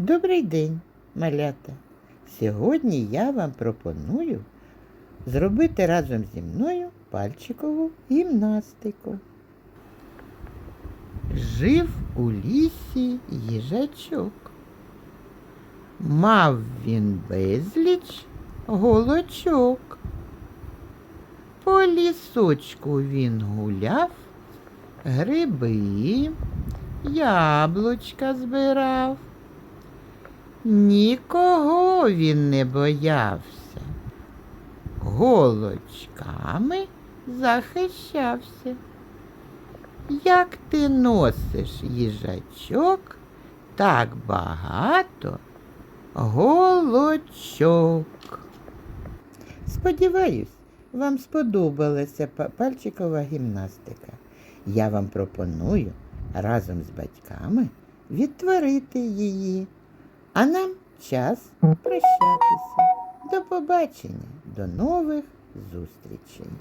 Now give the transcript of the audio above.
Добрий день, малята. Сьогодні я вам пропоную зробити разом зі мною пальчикову гімнастику. Жив у лісі їжачок. Мав він безліч голочок. По лісочку він гуляв, гриби, яблучка збирав. Нікого він не боявся, голочками захищався. Як ти носиш їжачок так багато голочок? Сподіваюсь, вам сподобалася пальчикова гімнастика. Я вам пропоную разом з батьками відтворити її. А нам час прощатися. До побачення, до нових зустрічей.